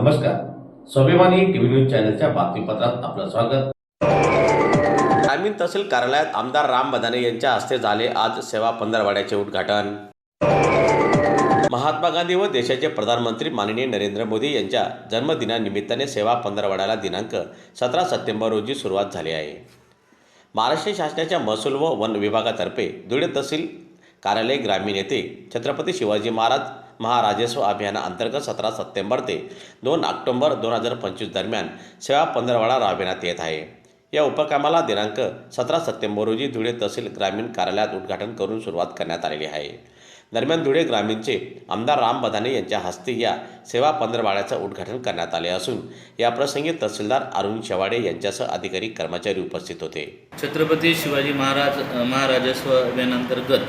नमस्कार. स्वाभिमानी TV news चॅनलच्या बातमीपत्रात आपलं स्वागत. ग्रामीण तहसील कार्यालयात आमदार राम बदाने यांच्या हस्ते झाले आज सेवा पंधरवाड्याचे उद्घाटन. महात्मा गांधी व देशाचे प्रधानमंत्री माननीय नरेंद्र मोदी यांच्या जन्मदिनानिमित्ताने सेवा पंधरवाड्याला दिनांक सतरा सप्टेंबर रोजी सुरुवात झाली आहे. महाराष्ट्र शासनाच्या महसूल व वन विभागातर्फे धुळे तहसील कार्यालय ग्रामीण येथे छत्रपती शिवाजी महाराज महाराजस्व अभियानाअंतर्गत सतरा सप्टेंबर ते दोन ऑक्टोंबर दोन हजार पंचवीस दरम्यान सेवा पंधरवाडा राबविण्यात येत आहे. या उपक्रमाला दिनांक सतरा सप्टेंबर रोजी धुळे तहसील ग्रामीण कार्यालयात उद्घाटन करून सुरुवात करण्यात आलेली आहे. दरम्यान धुळे ग्रामीणचे आमदार राम बदाने यांच्या हस्ते या सेवा पंधरवाड्याचं उद्घाटन करण्यात आले असून या प्रसंगी तहसीलदार अरुण शेवाडे यांच्यासह अधिकारी कर्मचारी उपस्थित होते. छत्रपती शिवाजी महाराज महाराजस्व अभियानांतर्गत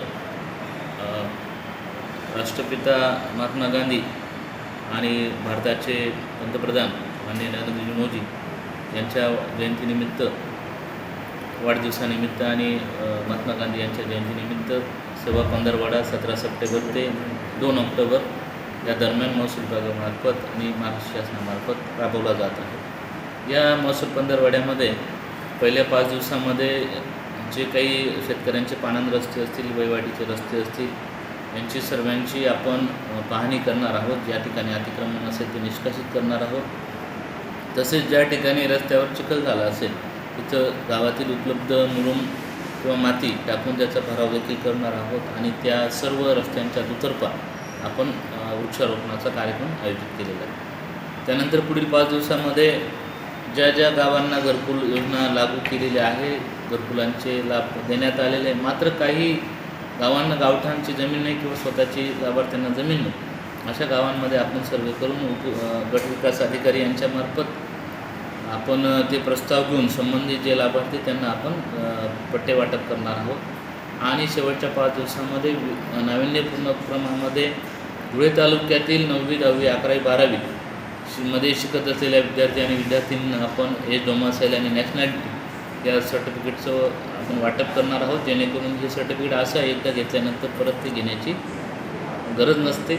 राष्ट्रपिता महात्मा गांधी आणि भारताचे पंतप्रधान माननीय नरेंद्रजी मोदी यांच्या जयंतीनिमित्त वाढदिवसानिमित्त आणि महात्मा गांधी यांच्या जयंतीनिमित्त सेवा पंधरवाडा सतरा सप्टेंबर ते दोन ऑक्टोबर या दरम्यान महसूल विभागामार्फत आणि महाराष्ट्र शासनामार्फत राबवला जात आहे. या महसूल पंधरवाड्यामध्ये पहिल्या पाच दिवसामध्ये जे काही शेतकऱ्यांचे पाणंद रस्ते असतील वहिवाटीचे रस्ते असतील यांची सर्वांची आपण पाहणी करणार आहोत. ज्या ठिकाणी अतिक्रमण असेल ते निष्कासित करणार आहोत. तसेच ज्या ठिकाणी रस्त्यावर चिखल झाला असेल तिथं गावातील उपलब्ध मुरुम किंवा माती टाकून त्याचा भराव देखील करणार आहोत आणि त्या सर्व रस्त्यांच्या दुतर्फा आपण वृक्षारोपणाचा कार्यक्रम आयोजित केलेला आहे. त्यानंतर पुढील पाच दिवसामध्ये ज्या ज्या गावांना घरकुल योजना लागू केलेली आहे घरकुलांचे लाभ देण्यात आलेले मात्र काही गावांना गावठाणची जमीन नाही किंवा स्वतःची लाभार्थ्यांना जमीन नाही अशा गावांमध्ये आपण सर्वे करून उप गटविकास गट विकास अधिकारी यांच्यामार्फत आपण ते प्रस्ताव घेऊन संबंधित जे लाभार्थी त्यांना आपण पट्टे वाटप करणार आहोत. आणि शेवटच्या पाच दिवसामध्ये नाविन्यपूर्ण उपक्रमामध्ये धुळे तालुक्यातील नववी दहावी अकरावी बारावी मध्ये शिकत असलेल्या विद्यार्थी आणि विद्यार्थ्यांना आपण एज डोमासाईल आणि नॅशनॅलिटी या सर्टिफिकेटचं आपण वाटप करणार आहोत जेणेकरून हे सर्टिफिकेट असं एकदा घेतल्यानंतर परत ते घेण्याची गरज नसते.